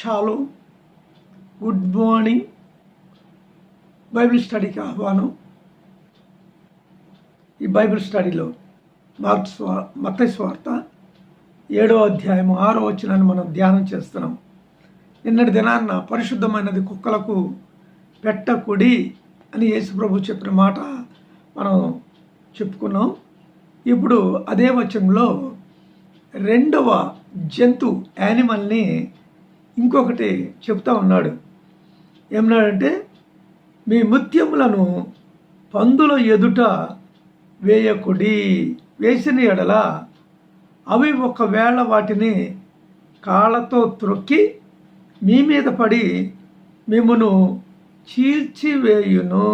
Shalom good morning. Bible స్టడీకి ఆహ్వానం. ఈ బైబిల్ స్టడీలో మార్క్స్ మత స్వార్త ఏడో అధ్యాయం ఆరో వచ్చినాన్ని మనం ధ్యానం చేస్తున్నాం. నిన్నటి దినాన్న పరిశుద్ధమైనది కుక్కలకు పెట్టకుడి అని యేసుప్రభు చెప్పిన మాట మనం చెప్పుకున్నాం. ఇప్పుడు అదే వచనంలో రెండవ జంతు యానిమల్ని ఇంకొకటి చెప్తా ఉన్నాడు. ఏమన్నాడంటే మీ ముత్యములను పందుల ఎదుట వేయకుడి వేసిన ఎడల అవి ఒకవేళ వాటిని కాళ్ళతో త్రొక్కి మీ మీద పడి మిమ్మను చీల్చివేయును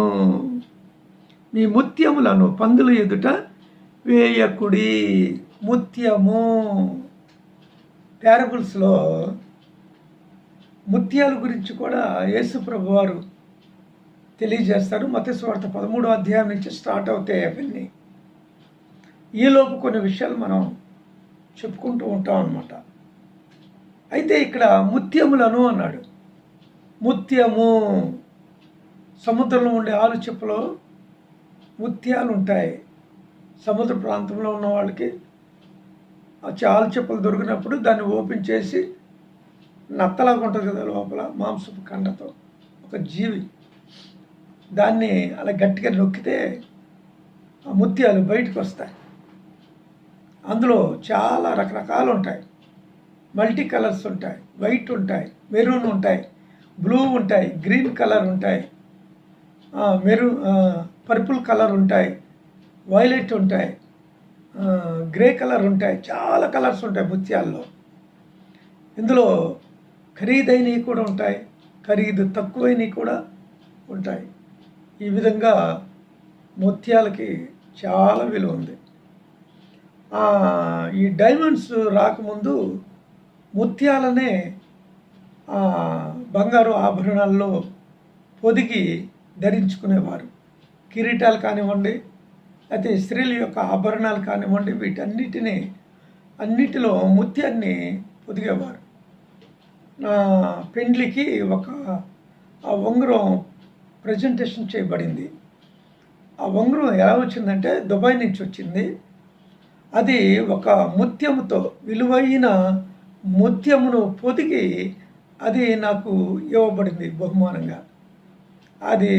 మీ ముత్యములను పందుల ఎదుట వేయకుడి ముత్యము. ప్యారబుల్స్లో ముత్యాల గురించి కూడా యేసుప్రభు వారు తెలియజేస్తారు. మతస్వార్త పదమూడో అధ్యాయం నుంచి స్టార్ట్ అవుతాయి అవన్నీ. ఈలోపు కొన్ని విషయాలు మనం చెప్పుకుంటూ ఉంటాం అన్నమాట. అయితే ఇక్కడ ముత్యములను అన్నాడు. ముత్యము సముద్రంలో ఉండే ఆలు చెప్పులో ముత్యాలు ఉంటాయి. సముద్ర ప్రాంతంలో ఉన్న వాళ్ళకి ఆ చాలు చెప్పులు దొరికినప్పుడు దాన్ని ఓపెన్ చేసి నత్తలాగా ఉంటుంది కదా లోపల మాంసపు కండతో ఒక జీవి. దాన్ని అలా గట్టిగా నొక్కితే ఆ ముత్యాలు బయటకు వస్తాయి. అందులో చాలా రకరకాలు ఉంటాయి. మల్టీ కలర్స్ ఉంటాయి వైట్ ఉంటాయి మెరూన్ ఉంటాయి బ్లూ ఉంటాయి గ్రీన్ కలర్ ఉంటాయి మెరూ పర్పుల్ కలర్ ఉంటాయి వైలెట్ ఉంటాయి గ్రే కలర్ ఉంటాయి చాలా కలర్స్ ఉంటాయి ముత్యాల్లో. ఇందులో ఖరీదైనవి కూడా ఉంటాయి ఖరీదు తక్కువైనవి కూడా ఉంటాయి. ఈ విధంగా ముత్యాలకి చాలా విలువ ఉంది. ఈ డైమండ్స్ రాకముందు ముత్యాలనే బంగారు ఆభరణాల్లో పొదిగి ధరించుకునేవారు. కిరీటాలు కానివ్వండి అయితే స్త్రీల యొక్క ఆభరణాలు కానివ్వండి వీటన్నిటినీ అన్నిటిలో ముత్యాన్ని పొదిగేవారు. నా పెండ్లికి ఒక ఆ ఉంగరం ప్రజెంటేషన్ చేయబడింది. ఆ ఉంగరం ఎలా వచ్చిందంటే దుబాయ్ నుంచి వచ్చింది. అది ఒక ముత్యముతో విలువైన ముత్యమును పొదిగి అది నాకు ఇవ్వబడింది బహుమానంగా. అది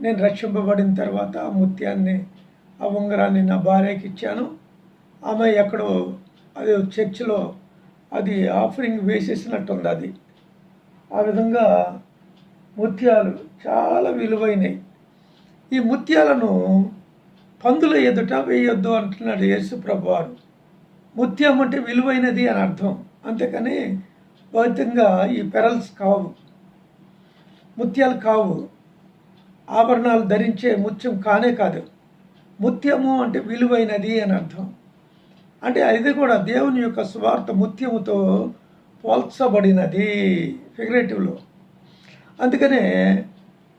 నేను రక్షింపబడిన తర్వాత ఆ ముత్యాన్ని ఆ ఉంగరాన్ని నా భార్యకి ఇచ్చాను. ఆమె ఎక్కడో అది చర్చిలో అది ఆఫరింగ్ వేసేసినట్టుంది అది. ఆ విధంగా ముత్యాలు చాలా విలువైనవి ఈ ముత్యాలను పందుల ఎదుట వేయొద్దు అంటున్నాడు యేసు ప్రభువారు. ముత్యం అంటే విలువైనది అని అర్థం. అంతేకాని భౌతికంగా ఈ పెరల్స్ కావు. ముత్యాలు కావు. ఆభరణాలు ధరించే ముత్యం కానే కాదు. ముత్యము అంటే విలువైనది అని అర్థం. అంటే అది కూడా దేవుని యొక్క స్వార్థ ముత్యముతో పోల్చబడినది ఫిగరేటివ్లో అందుకనే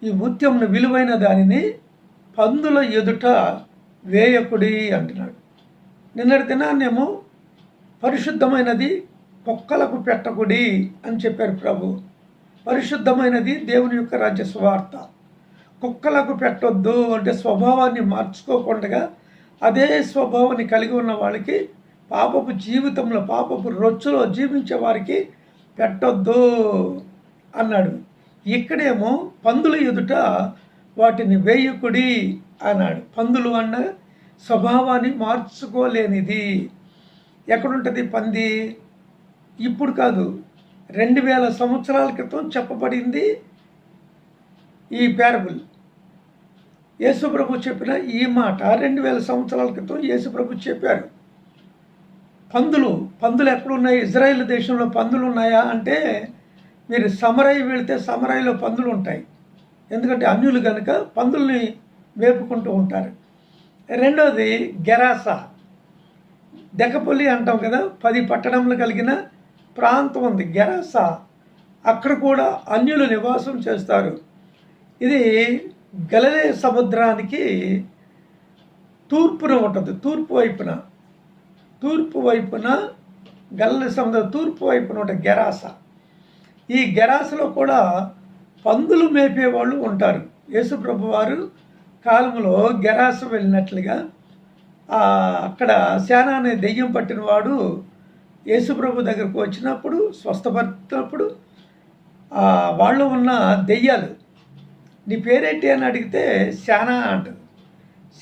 ఈ ముత్యంను విలువైన దానిని పందుల ఎదుట వేయకుడి అంటున్నాడు. నిన్నటి దినాన్నేమో పరిశుద్ధమైనది కుక్కలకు పెట్టకుడి అని చెప్పారు ప్రభు. పరిశుద్ధమైనది దేవుని యొక్క రాజ్య స్వార్థ కుక్కలకు పెట్టొద్దు అంటే స్వభావాన్ని మార్చుకోకుండా అదే స్వభావాన్ని కలిగి ఉన్న వాళ్ళకి పాపపు జీవితంలో పాపపు రొచ్చులో జీవించే వారికి పెట్టొద్దు అన్నాడు. ఇక్కడేమో పందుల ఎదుట వాటిని వేయకుడి అన్నాడు. పందులు అన్న స్వభావాన్ని మార్చుకోలేనిది. ఎక్కడుంటుంది పంది? ఇప్పుడు కాదు రెండు వేల సంవత్సరాల క్రితం చెప్పబడింది ఈ పేరబుల్ యేసుప్రభు చెప్పిన ఈ మాట రెండు వేల సంవత్సరాల క్రితం యేసుప్రభు చెప్పారు పందులు పందులు ఎక్కడున్నాయి? ఇజ్రాయెల్ దేశంలో పందులు ఉన్నాయా? అంటే మీరు సమరై వెళితే సమరాయిలో పందులు ఉంటాయి. ఎందుకంటే అన్యులు కనుక పందుల్ని వేపుకుంటూ ఉంటారు. రెండోది గెరాస. దెక్కపల్లి అంటాం కదా పది పట్టణంలో కలిగిన ప్రాంతం ఉంది గెరాస. అక్కడ కూడా అన్యులు నివాసం చేస్తారు. ఇది గలలే సముద్రానికి తూర్పున ఉంటుంది. తూర్పు వైపున. తూర్పు వైపున గల్లె సముద్రం తూర్పు వైపున ఉంటుంది గెరాస. ఈ గెరాసలో కూడా పందులు మేపేవాళ్ళు ఉంటారు. యేసుప్రభు వారు కాలంలో గెరాస వెళ్ళినట్లుగా అక్కడ శానా అనే దెయ్యం పట్టిన వాడు యేసుప్రభు దగ్గరకు వచ్చినప్పుడు స్వస్థపడినప్పుడు వాళ్ళు ఉన్న దెయ్యాలు నీ పేరేంటి అని అడిగితే శానా అంటుంది.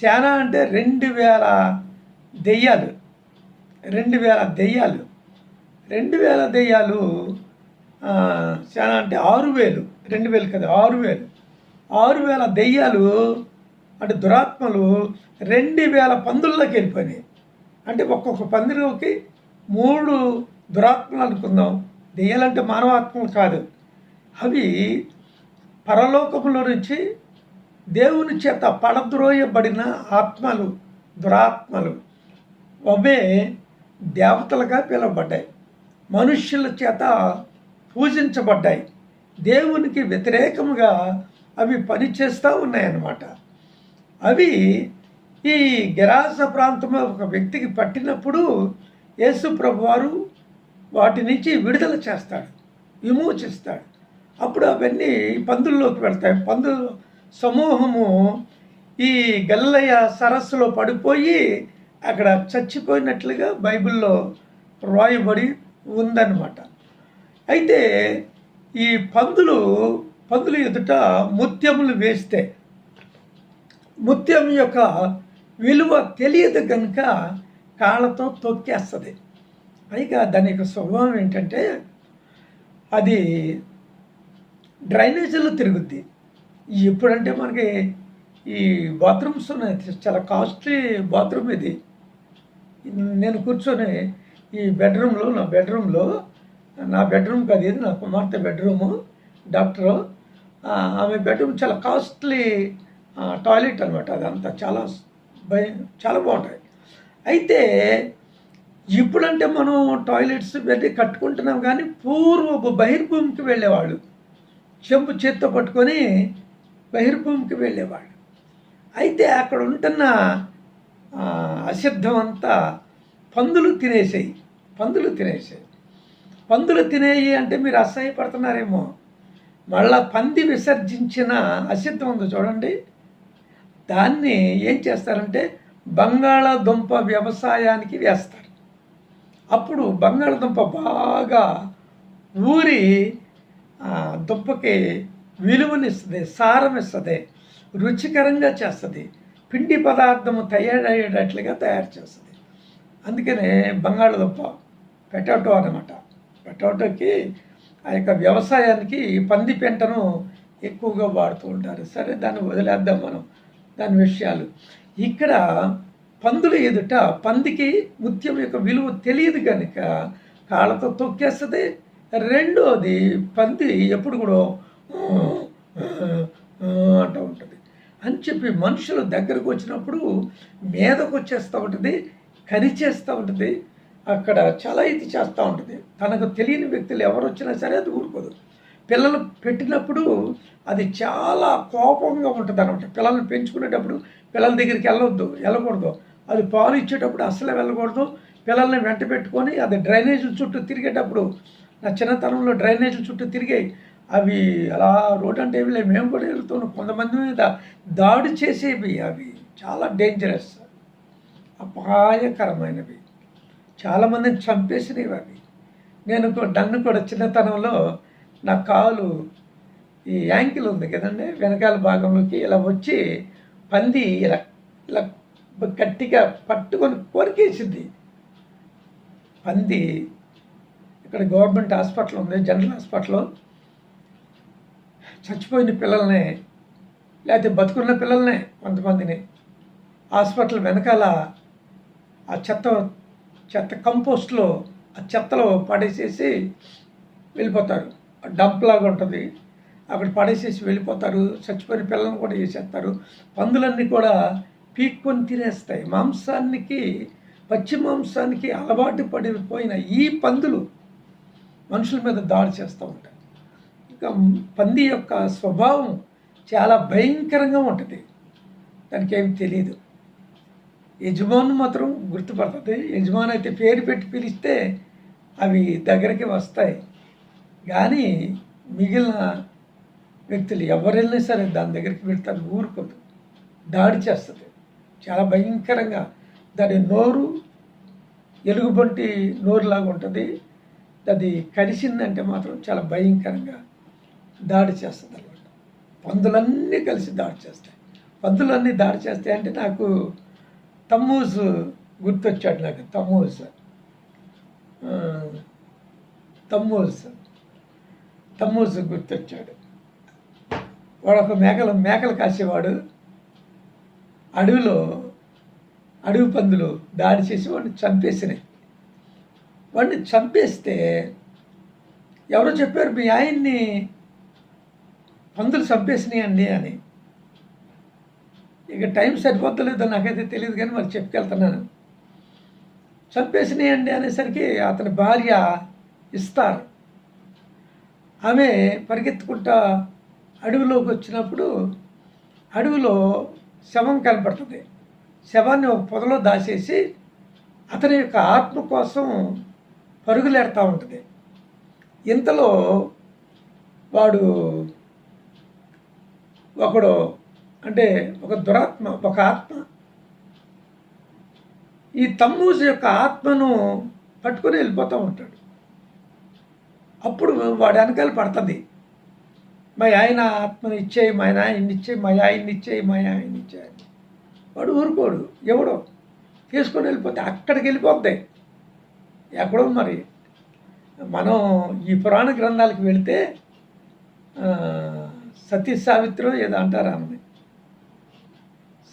శానా అంటే రెండు వేల దెయ్యాలు. రెండు వేల దెయ్యాలు. రెండు వేల దెయ్యాలు ఆ, శానా అంటే ఆరు వేలు. రెండు వేలు కదా ఆరు వేలు. ఆరు వేల దెయ్యాలు అంటే దురాత్మలు రెండు వేల పందుల్లోకి వెళ్ళిపోయినాయి. అంటే ఒక్కొక్క పందిలోకి మూడు దురాత్మలు అనుకుందాం. దెయ్యాలంటే మానవాత్మలు కాదు. అవి పరలోకములో నుంచి దేవుని చేత పడద్రోయబడిన ఆత్మలు దురాత్మలు అవే దేవతలుగా పిలువబడ్డాయి. మనుష్యుల చేత పూజించబడ్డాయి. దేవునికి వ్యతిరేకముగా అవి పనిచేస్తూ ఉన్నాయన్నమాట. అవి ఈ గెరాస ప్రాంతంలో ఒక వ్యక్తికి పట్టినప్పుడు యేసు ప్రభువారు వాటి నుంచి విడుదల చేస్తాడు విమోచిస్తాడు. అప్పుడు అవన్నీ పందుల్లోకి వెళ్తాయి పందులు సమూహము ఈ గల్లయ్య సరస్సులో పడిపోయి అక్కడ చచ్చిపోయినట్లుగా బైబిల్లో రాయబడి ఉందన్నమాట. అయితే ఈ పందులు పందులు ఎదుట ముత్యములు వేస్తే ముత్యం యొక్క విలువ తెలియదు కనుక కాళ్ళతో తొక్కేస్తుంది. పైగా దాని యొక్క స్వభావం ఏంటంటే అది డ్రైనేజీలో తిరుగుద్ది. ఎప్పుడంటే మనకి ఈ బాత్రూమ్స్ ఉన్నాయి. చాలా కాస్ట్లీ బాత్రూమ్ ఇది. నేను కూర్చొని ఈ బెడ్రూమ్లో నా బెడ్రూమ్లో నా బెడ్రూమ్ కాదు ఇది నా కుమార్తె బెడ్రూము డాక్టరు ఆమె బెడ్రూమ్ చాలా కాస్ట్లీ టాయిలెట్ అనమాట అదంతా చాలా భయ చాలా బాగుంటాయి. అయితే ఇప్పుడంటే మనం టాయిలెట్స్ వెళ్ళి కట్టుకుంటున్నాం కానీ పూర్వపు బహిర్భూమికి వెళ్ళేవాళ్ళు. చెంపు చేత్తో పట్టుకొని బహిర్భూమికి వెళ్ళేవాడు. అయితే అక్కడ ఉంటున్న అసిద్ధం అంతా పందులు తినేసాయి పందులు తినేసాయి. పందులు తినేయి అంటే మీరు అసహ్యపడుతున్నారేమో. మళ్ళా పంది విసర్జించిన అసిద్ధం ఉంది చూడండి. దాన్ని ఏం చేస్తారంటే బంగాళాదుంప వ్యవసాయానికి వేస్తారు. అప్పుడు బంగాళదుంప బాగా ఊరి దుంపకి విలువనిస్తుంది సారం ఇస్తుంది రుచికరంగా చేస్తుంది పిండి పదార్థము తయారయ్యేటట్లుగా తయారు చేస్తుంది. అందుకనే బంగాళదుంప పెటాటో అనమాట పెటాటోకి ఆ యొక్క వ్యవసాయానికి పంది పెంటను ఎక్కువగా వాడుతూ ఉంటారు. సరే దాన్ని వదిలేద్దాం మనం దాని విషయాలు. ఇక్కడ పందుల ఎదుట పందికి ముత్యం యొక్క విలువ తెలియదు కనుక కాళ్ళతో తొక్కేస్తుంది రెండోది పంది ఎప్పుడు కూడా అంటూ ఉంటుంది. అని చెప్పి మనుషులు దగ్గరకు వచ్చినప్పుడు మీదకు వచ్చేస్తూ ఉంటుంది కరిచేస్తూ ఉంటుంది. అక్కడ చాలా ఇది చేస్తూ ఉంటుంది. తనకు తెలియని వ్యక్తులు ఎవరు వచ్చినా సరే అది ఊరుకోదు. పిల్లలు పెట్టినప్పుడు అది చాలా కోపంగా ఉంటుంది అనమాట పిల్లల్ని పెంచుకునేటప్పుడు పిల్లల దగ్గరికి వెళ్ళవద్దు వెళ్ళకూడదు. అది పాలు ఇచ్చేటప్పుడు అసలు వెళ్ళకూడదు. పిల్లల్ని వెంట పెట్టుకొని అది డ్రైనేజ్ చుట్టూ తిరిగేటప్పుడు నా చిన్నతనంలో డ్రైనేజీలు చుట్టూ తిరిగాయి అవి అలా రోడ్ అంటే ఏమి లేవు మేము కూడా వెళ్తున్నాం. కొంతమంది మీద దాడి చేసేవి అవి. చాలా డేంజరస్ అపాయకరమైనవి. చాలామందిని చంపేసినవి అవి. నేను నన్ను కూడా చిన్నతనంలో నా కాలు ఈ యాంకిల్ ఉంది కదండి వెనకాల భాగంలోకి ఇలా వచ్చి పంది ఇలా ఇలా గట్టిగా పట్టుకొని కొరికేసింది. పంది ఇక్కడ గవర్నమెంట్ హాస్పిటల్ ఉంది జనరల్ హాస్పిటల్. చచ్చిపోయిన పిల్లల్ని లేకపోతే బతుకున్న పిల్లల్ని కొంతమందిని హాస్పిటల్ వెనకాల ఆ చెత్త చెత్త కంపోస్ట్లో ఆ చెత్తలో పడేసేసి వెళ్ళిపోతారు. డంప్ లాగా ఉంటుంది. అక్కడ పడేసేసి వెళ్ళిపోతారు. చచ్చిపోయిన పిల్లల్ని కూడా చేసేస్తారు పందులన్నీ కూడా పీక్కొని తినేస్తాయి. మాంసానికి పచ్చి మాంసానికి అలవాటు పడిపోయిన ఈ పందులు మనుషుల మీద దాడి చేస్తూ ఉంటాయి. ఇంకా పంది యొక్క స్వభావం చాలా భయంకరంగా ఉంటుంది. దానికి తెలియదు యజమాను మాత్రం గుర్తుపడుతుంది. యజమాని అయితే పేరు పెట్టి పిలిస్తే అవి దగ్గరికి వస్తాయి. కానీ మిగిలిన వ్యక్తులు ఎవరెళ్ళినా సరే దాని దగ్గరికి పెడతారు ఊరుకోదు. దాడి చేస్తుంది. చాలా భయంకరంగా. దాని నోరు ఎలుగుబంటి నోరులాగా ఉంటుంది. అది కలిసిందంటే మాత్రం చాలా భయంకరంగా దాడి చేస్తుంది అనమాట పందులన్నీ కలిసి దాడి చేస్తాయి. పందులన్నీ దాడి చేస్తాయి అంటే నాకు తమ్మూజ్ గుర్తొచ్చాడు నాకు తమ్మూజ్. తమ్మూజ్. తమ్మూజ్ గుర్తొచ్చాడు. వాడు ఒక మేకలు మేకలు కాసేవాడు. అడవిలో అడవి పందులు దాడి చేసి వాడిని చంపేసినాయి. వాడిని చంపేస్తే ఎవరో చెప్పారు మీ ఆయన్ని పందులు చంపేసినాయండి అని. ఇక టైం సరిపోతలేదో నాకైతే తెలియదు కానీ మరి చెప్పుకెళ్తున్నాను చంపేసినాయండి అండి అనేసరికి అతని భార్య ఇస్తారు. ఆమె పరిగెత్తుకుంటా అడవిలోకి వచ్చినప్పుడు అడవిలో శవం కనపడుతుంది. శవాన్ని ఒక పొదలో దాచేసి అతని యొక్క ఆత్మ కోసం పరుగులేడుతూ ఉంటుంది. ఇంతలో వాడు ఒకడు అంటే ఒక దురాత్మ ఒక ఆత్మ. ఈ తమ్మూజు యొక్క ఆత్మను పట్టుకొని వెళ్ళిపోతూ ఉంటాడు. అప్పుడు వాడు వెనకాల పడుతుంది. మా ఆయన ఆత్మని ఇచ్చేయి మా ఆయన్ని ఇచ్చేయి మా ఆయన్ని ఇచ్చేయి మా ఆయన్ని ఇచ్చేయని వాడు ఊరుకోడు. ఎవడో తీసుకొని వెళ్ళిపోతే అక్కడికి వెళ్ళిపోద్ది. ఎక్కడో మరి. మనం ఈ పురాణ గ్రంథాలకు వెళితే ఆ, సతీ సావిత్రం ఏదో అంటారు ఆమె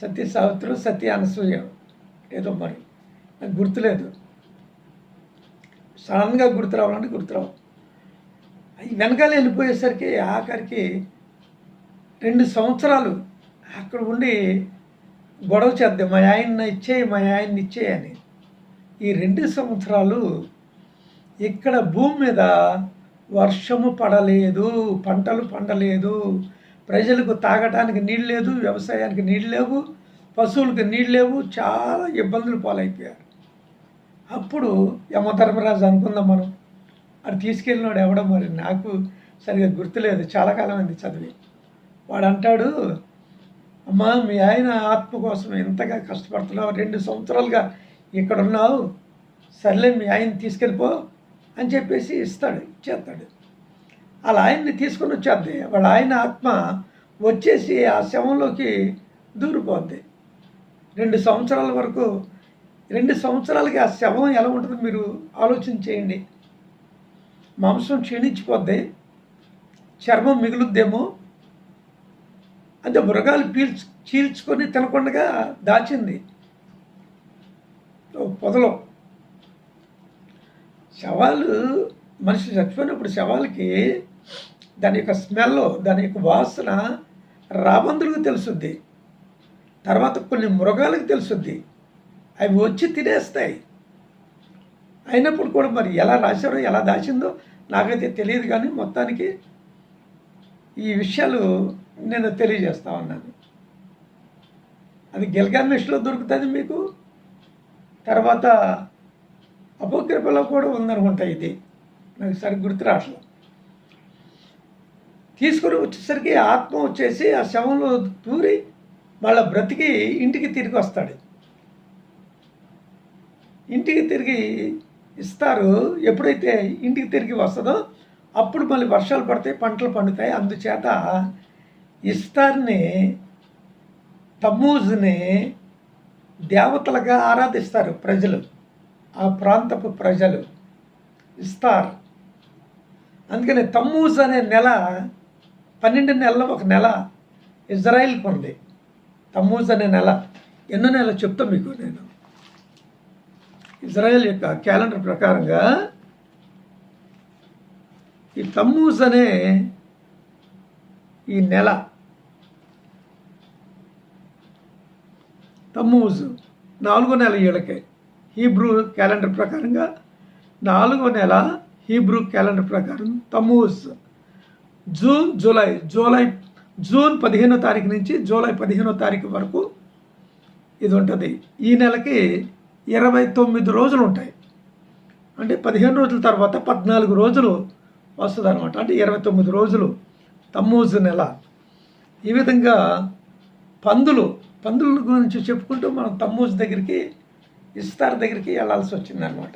సతీ సావిత్రం సతీ అనసూయ ఏదో మరి. నాకు గుర్తులేదు. సడన్గా గుర్తు రావాలంటే గుర్తురావు అవి వెనకాల వెళ్ళిపోయేసరికి ఆఖరికి రెండు సంవత్సరాలు అక్కడ ఉండి గొడవ చేద్దాం. మా ఆయన్ని ఇచ్చేయి మా ఆయన్ని ఇచ్చేయి అని. ఈ రెండు సంవత్సరాలు ఇక్కడ భూమి మీద వర్షము పడలేదు పంటలు పండలేదు ప్రజలకు తాగడానికి నీళ్ళు లేదు వ్యవసాయానికి నీళ్ళు లేవు పశువులకు నీళ్ళు లేవు చాలా ఇబ్బందులు పాలైపోయారు. అప్పుడు యమధర్మరాజు అనుకుందాం మనం. అది తీసుకెళ్ళినాడు ఎవడం మరి నాకు సరిగా గుర్తులేదు చాలా కాలం అయింది చదివి. వాడు అంటాడు అమ్మా మీ ఆయన ఆత్మ కోసం ఎంతగా కష్టపడుతున్నావు రెండు సంవత్సరాలుగా ఇక్కడ ఉన్నావు సర్లే మీ ఆయన తీసుకెళ్ళిపో అని చెప్పేసి ఇస్తాడు ఇచ్చేస్తాడు అలా ఆయన్ని తీసుకొని వచ్చేద్ది. వాళ్ళ ఆయన ఆత్మ వచ్చేసి ఆ శవంలోకి దూరిపోద్ది. రెండు సంవత్సరాల వరకు రెండు సంవత్సరాలకి ఆ శవం ఎలా ఉంటుందో మీరు ఆలోచన చేయండి. మాంసం క్షీణించిపోద్ది చర్మం మిగులుద్దేమో. అంటే మృగాలు పీల్చి చీల్చుకొని తినకుండా దాచింది. పొదలో. శవాలు మనిషి చచ్చిపోయినప్పుడు శవాలకి దాని యొక్క స్మెల్ దాని యొక్క వాసన రాబందులకు తెలుసుద్ది. తర్వాత కొన్ని మృగాలకు తెలుసుద్ది. అవి వచ్చి తినేస్తాయి. అయినప్పుడు కూడా మరి ఎలా రాశారో ఎలా దాచిందో నాకైతే తెలియదు కానీ మొత్తానికి ఈ విషయాలు నేను తెలియజేస్తా ఉన్నాను. అది గిల్గామెష్లో దొరుకుతుంది మీకు? తర్వాత అపోక్రిపలో కూడా ఉందనుకుంటా ఇది. నాకు సరిగ్గా గుర్తు రావట్లేదు. తీసుకుని వచ్చేసరికి ఆత్మ వచ్చేసి ఆ శవంలో దూరి వాళ్ళ బ్రతికి ఇంటికి తిరిగి వస్తాడు. ఇంటికి తిరిగి ఇస్తారు. ఎప్పుడైతే ఇంటికి తిరిగి వస్తుందో అప్పుడు మళ్ళీ వర్షాలు పడతాయి పంటలు పండుతాయి. అందుచేత ఇస్తార్ని తమ్మూజ్ని దేవతలుగా ఆరాధిస్తారు ప్రజలు. ఆ ప్రాంతపు ప్రజలు ఇస్తారు. అందుకని తమ్మూజ్ అనే నెల పన్నెండు నెలల ఒక నెల ఇజ్రాయిల్కి ఉంది. తమ్మూజ్ అనే నెల ఎన్నో నెల చెప్తా మీకు నేను. ఇజ్రాయెల్ యొక్క క్యాలెండర్ ప్రకారంగా ఈ తమ్మూజ్ అనే ఈ నెల తమ్మూజు నాలుగో నెల ఏళ్ళకే హీబ్రూ క్యాలెండర్ ప్రకారంగా నాలుగో నెల హీబ్రూ క్యాలెండర్ ప్రకారం Tammuz June July July June పదిహేనో తారీఖు నుంచి జూలై పదిహేనో తారీఖు వరకు ఇది ఉంటుంది ఈ నెలకి ఇరవై తొమ్మిది రోజులు ఉంటాయి. అంటే పదిహేను రోజుల తర్వాత పద్నాలుగు రోజులు వస్తుంది అనమాట అంటే ఇరవై తొమ్మిది రోజులు తమ్మూజు నెల. ఈ విధంగా పందులు పందుల గురించి చెప్పుకుంటూ మనం తమ్మూజ్ దగ్గరికి ఇస్తార్ దగ్గరికి వెళ్ళాల్సి వచ్చిందనమాట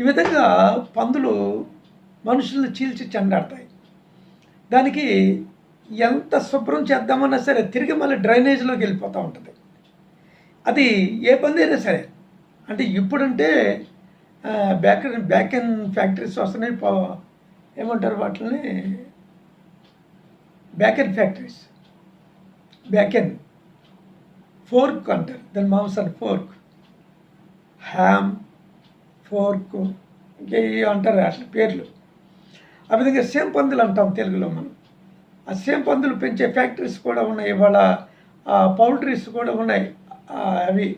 ఈ విధంగా పందులు మనుషుల్ని చీల్చి చెండాడతాయి. దానికి ఎంత శుభ్రం చేద్దామన్నా సరే తిరిగి మళ్ళీ డ్రైనేజ్లోకి వెళ్ళిపోతూ ఉంటుంది. అది ఏ పంది అయినా సరే. అంటే ఇప్పుడంటే బ్యాక్ బ్యాక్ అండ్ ఫ్యాక్టరీస్ వస్తున్నాయి పా- ఏమంటారు వాటిని back and factories. Back and fork అంటారు. దాని మాంసాన్ని ఫోర్క్. హ్యామ్ ఫోర్క్ ఇంకా ఇవి అంటారు అట్లా పేర్లు. ఆ విధంగా సేమ్ పందులు అంటాం తెలుగులో మనం. ఆ సేమ్ పందులు పెంచే ఫ్యాక్టరీస్ కూడా ఉన్నాయి. ఇవాళ పౌల్ట్రీస్ కూడా ఉన్నాయి. అవి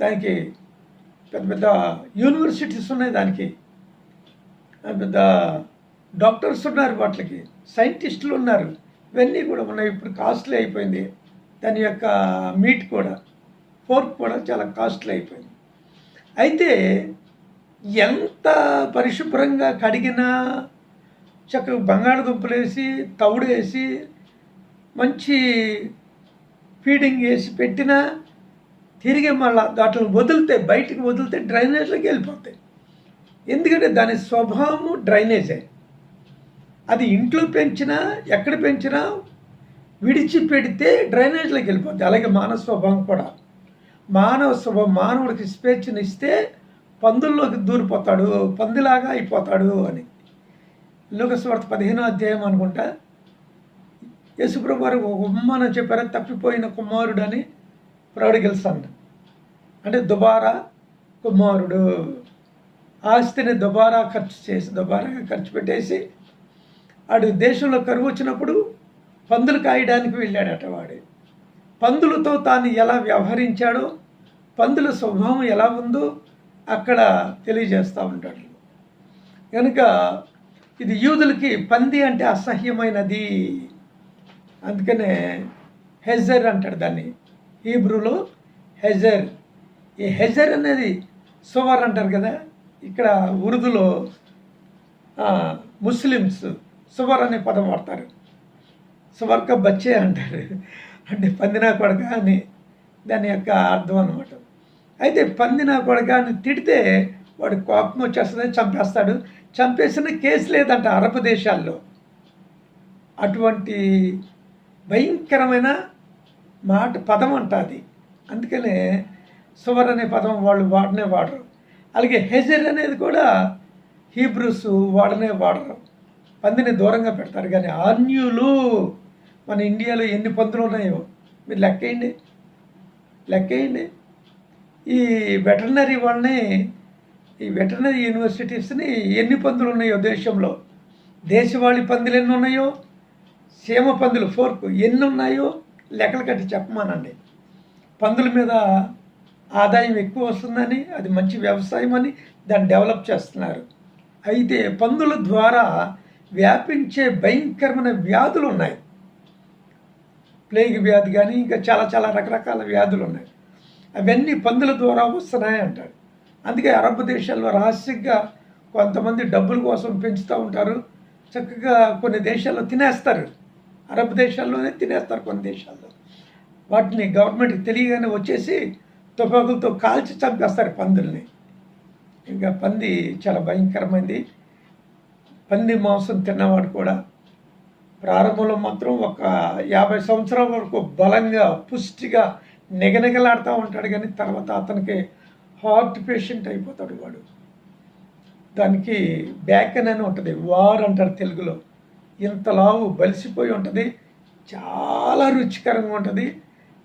దానికి పెద్ద పెద్ద యూనివర్సిటీస్ ఉన్నాయి దానికి. పెద్ద డాక్టర్స్ ఉన్నారు వాటికి. సైంటిస్టులు ఉన్నారు. ఇవన్నీ కూడా ఉన్నాయి. ఇప్పుడు కాస్ట్లీ అయిపోయింది. దాని యొక్క మీట్ కూడా ఫోర్క్ కూడా చాలా కాస్ట్లీ అయిపోయింది. అయితే ఎంత పరిశుభ్రంగా కడిగినా చక్కగా బంగాళదుంపలు వేసి తవుడు వేసి మంచి ఫీడింగ్ వేసి పెట్టినా తిరిగి మళ్ళీ దాంట్లో వదిలితే బయటికి వదిలితే డ్రైనేజ్లోకి వెళ్ళిపోతాయి. ఎందుకంటే దాని స్వభావము డ్రైనేజే. అది ఇంట్లో పెంచినా ఎక్కడ పెంచినా విడిచిపెడితే డ్రైనేజ్లోకి వెళ్ళిపోద్ది. అలాగే మానవ స్వభావం కూడా. మానవ స్వభావం మానవుడికి స్వేచ్ఛనిస్తే పందుల్లోకి దూరిపోతాడు పందిలాగా అయిపోతాడు అని. లోకస్వార్థ పదిహేనో అధ్యాయం అనుకుంటా. యేసుప్రభు వారు ఒక ఉమ్మని చెప్పారు తప్పిపోయిన కుమారుడు అని ప్రౌడిగెలుస్తాను అంటే దుబారా కుమారుడు. ఆస్తిని దుబారా ఖర్చు చేసి దుబారాగా ఖర్చు పెట్టేసి ఆడు దేశంలో కరువు వచ్చినప్పుడు పందులు కాయడానికి వెళ్ళాడట వాడు. పందులతో తాను ఎలా వ్యవహరించాడో పందుల స్వభావం ఎలా ఉందో అక్కడ తెలియజేస్తూ ఉంటాడు. కనుక ఇది యూదులకి పంది అంటే అసహ్యమైనది. అందుకనే హెజర్ అంటాడు దాన్ని. హీబ్రూలో హెజర్. ఈ హెజర్ అనేది సువర్ అంటారు కదా ఇక్కడ ఉర్దూలో ముస్లిమ్స్ సువర్ అనే పదం వాడతారు. సువర్క బచ్చే అంటారు. అంటే పందినా కొడక అని దాని యొక్క అర్థం అనమాట అయితే పందినా కొడక అని తిడితే వాడు కోపం వచ్చేస్తుంది చంపేస్తాడు. చంపేసిన కేసు లేదంట అరబ్ దేశాల్లో. అటువంటి భయంకరమైన మాట పదం అంట అది. అందుకనే సువర్ అనే పదం వాళ్ళు వాడనే వాడరు. అలాగే హెజర్ అనేది కూడా హీబ్రూస్ వాడనే వాడరు. పందిని దూరంగా పెడతారు కానీ ఆన్యులు మన ఇండియాలో ఎన్ని పందులు ఉన్నాయో? మీరు లెక్కేయండి. లెక్కేయండి. ఈ వెటర్నరీ వాళ్ళని ఈ వెటర్నరీ యూనివర్సిటీస్ని ఎన్ని పందులు ఉన్నాయో దేశంలో? దేశవాళీ పందులు ఎన్ని ఉన్నాయో? సీమ పందులు ఫోర్క్ ఎన్ని ఉన్నాయో లెక్కలు కట్టి చెప్పమానండి. పందుల మీద ఆదాయం ఎక్కువ వస్తుందని అది మంచి వ్యవసాయం అని దాన్ని డెవలప్ చేస్తున్నారు. అయితే పందుల ద్వారా వ్యాపించే భయంకరమైన వ్యాధులు ఉన్నాయి. ప్లేగ్ వ్యాధి కానీ ఇంకా చాలా చాలా రకరకాల వ్యాధులు ఉన్నాయి. అవన్నీ పందుల ద్వారా వస్తున్నాయి అంటాడు అందుకే అరబ్ దేశాల్లో రహస్యంగా కొంతమంది డబ్బుల కోసం పెంచుతూ ఉంటారు. చక్కగా కొన్ని దేశాల్లో తినేస్తారు. అరబ్ దేశాల్లోనే తినేస్తారు కొన్ని దేశాల్లో. వాటిని గవర్నమెంట్కి తెలియగానే వచ్చేసి తుపాకులతో కాల్చి చంపేస్తారు పందుల్ని. ఇంకా పంది చాలా భయంకరమైంది. పంది మాంసం తిన్నవాడు కూడా ప్రారంభంలో మాత్రం ఒక యాభై సంవత్సరాల వరకు బలంగా పుష్టిగా నిగనిగలాడుతూ ఉంటాడు కానీ తర్వాత అతనికి హార్ట్ పేషెంట్ అయిపోతాడు వాడు. దానికి బ్యాకన్ అని ఉంటుంది వార్ అంటారు తెలుగులో. ఇంత లావు బలిసిపోయి ఉంటుంది చాలా రుచికరంగా ఉంటుంది.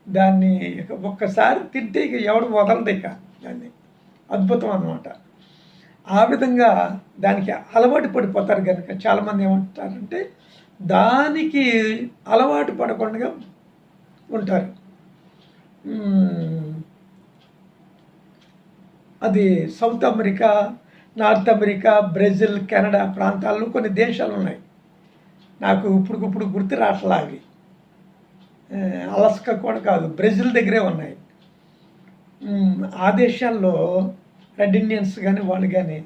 దాన్ని ఒక్కసారి తింటే ఇక ఎవడు వదలదు ఇక దాన్ని. అద్భుతం అన్నమాట. ఆ విధంగా దానికి అలవాటు పడిపోతారు కనుక చాలామంది ఏమంటారంటే దానికి అలవాటు పడకుండా ఉంటారు. అది South America North America Brazil Canada ప్రాంతాల్లో కొన్ని దేశాలు ఉన్నాయి. నాకు ఇప్పుడుకిప్పుడు గుర్తు రావట్లా అవి అలస్కా కూడా కాదు బ్రెజిల్ దగ్గరే ఉన్నాయి. ఆ దేశాల్లో రెడ్ ఇండియన్స్ కానీ వాళ్ళు కానీ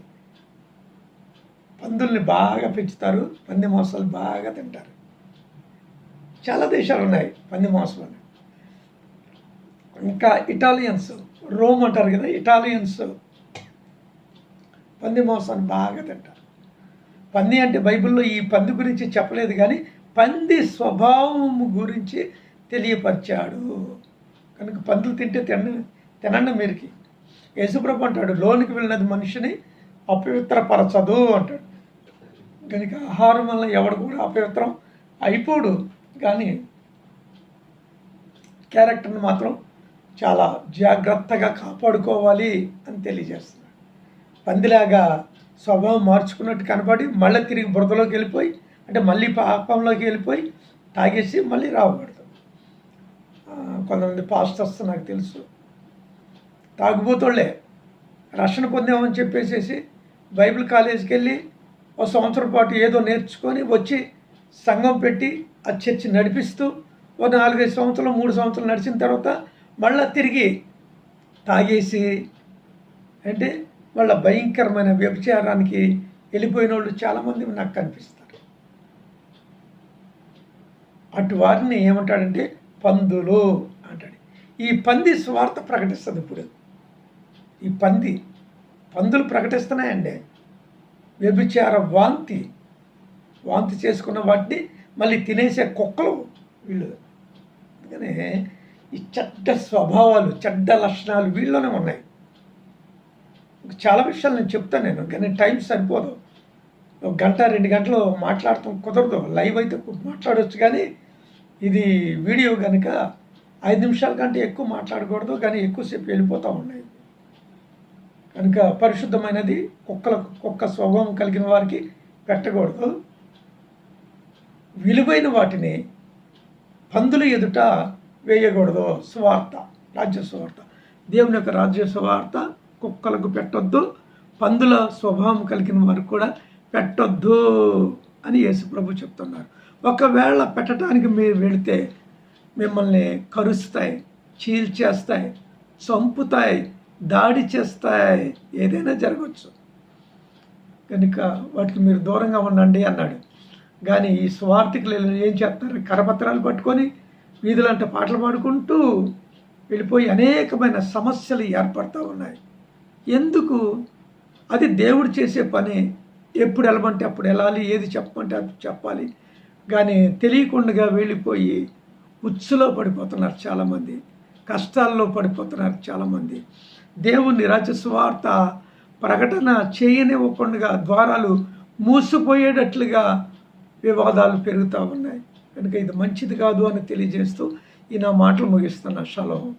పందుల్ని బాగా పెంచుతారు పంది మాంసాలు బాగా తింటారు. చాలా దేశాలు ఉన్నాయి పంది మాంసం అని. ఇంకా ఇటాలియన్స్ రోమ్ అంటారు కదా ఇటాలియన్స్ పంది మాంసాన్ని బాగా తింటారు. పంది అంటే బైబిల్లో ఈ పంది గురించి చెప్పలేదు కానీ పంది స్వభావం గురించి తెలియపరిచాడు. కనుక పందులు తింటే తిన తినండి మీరికి. యేసుప్రభు అంటాడు లోనికి వెళ్ళినది మనిషిని అపవిత్రపరచదు అంటాడు. కనుక ఆహారం వల్ల ఎవడు కూడా అపవిత్రం అయిపోడు. కానీ క్యారెక్టర్ని మాత్రం చాలా జాగ్రత్తగా కాపాడుకోవాలి అని తెలియజేస్తున్నాడు. పందిలాగా స్వభావం మార్చుకున్నట్టు కనపడి మళ్ళీ తిరిగి బురదలోకి వెళ్ళిపోయి అంటే మళ్ళీ పాపంలోకి వెళ్ళిపోయి తాగేసి మళ్ళీ రావబడతాం కొంతమంది పాస్టర్స్ నాకు తెలుసు. తాగుబోతోళ్ళే. రక్షణ పొందామని చెప్పేసేసి బైబిల్ కాలేజీకి వెళ్ళి ఒక సంవత్సరం పాటు ఏదో నేర్చుకొని వచ్చి సంఘం పెట్టి ఆ చర్చి నడిపిస్తూ ఒక నాలుగైదు సంవత్సరాలు మూడు సంవత్సరాలు నడిచిన తర్వాత మళ్ళీ తిరిగి తాగేసి అంటే వాళ్ళ భయంకరమైన వ్యభిచారానికి వెళ్ళిపోయిన వాళ్ళు చాలామంది నాకు కనిపిస్తారు. అటు వారిని ఏమంటాడంటే పందులు అంటాడు. ఈ పంది స్వార్థ ప్రకటిస్తుంది ఇప్పుడు. ఈ పంది పందులు ప్రకటిస్తున్నాయండి. వ్యభిచార వాంతి. వాంతి చేసుకున్న వాటిని మళ్ళీ తినేసే కుక్కలు వీళ్ళు. అందుకనే ఈ చెడ్డ స్వభావాలు చెడ్డ లక్షణాలు వీళ్ళలోనే ఉన్నాయి. చాలా విషయాలు నేను చెప్తాను నేను. కానీ టైం సరిపోదు. ఒక గంట రెండు గంటలు మాట్లాడటం కుదరదు. లైవ్ అయితే మాట్లాడవచ్చు కానీ ఇది వీడియో కనుక ఐదు నిమిషాల కంటే ఎక్కువ మాట్లాడకూడదు. కానీ ఎక్కువసేపు వెళ్ళిపోతూ ఉన్నాయి. కనుక పరిశుద్ధమైనది కుక్కల కుక్క స్వభావం కలిగిన వారికి పెట్టకూడదు. విలువైన వాటిని పందుల ఎదుట వేయకూడదు. సువార్త రాజ్య సువార్త. దేవుని యొక్క రాజ్య సువార్త కుక్కలకు పెట్టొద్దు. పందుల స్వభావం కలిగిన వారికి కూడా పెట్టొద్దు అని యేసు ప్రభు చెప్తున్నారు. ఒకవేళ పెట్టడానికి మీరు వెళితే మిమ్మల్ని కరుస్తాయి చీల్చేస్తాయి చంపుతాయి. దాడి చేస్తాయి. ఏదైనా జరగవచ్చు కనుక వాటికి మీరు దూరంగా ఉండండి అన్నాడు. కానీ ఈ స్వార్థికులు ఏం చేస్తారు? కరపత్రాలు పట్టుకొని వీధులంట పాటలు పాడుకుంటూ వెళ్ళిపోయి అనేకమైన సమస్యలు ఏర్పడుతూ ఉన్నాయి. ఎందుకు? అది దేవుడు చేసే పని. ఎప్పుడు వెళ్ళమంటే అప్పుడు వెళ్ళాలి. ఏది చెప్పమంటే అది చెప్పాలి. కానీ తెలియకుండా వెళ్ళిపోయి ఉచ్చులో పడిపోతున్నారు చాలామంది. కష్టాల్లో పడిపోతున్నారు చాలామంది. దేవుని రాజ్య ప్రకటన చేయనివ్వకుండా ద్వారాలు మూసిపోయేటట్లుగా వివాదాలు పెరుగుతూ ఉన్నాయి. కనుక ఇది మంచిది కాదు అని తెలియజేస్తూ ఈ నా మాటలు ముగిస్తున్నా. షలో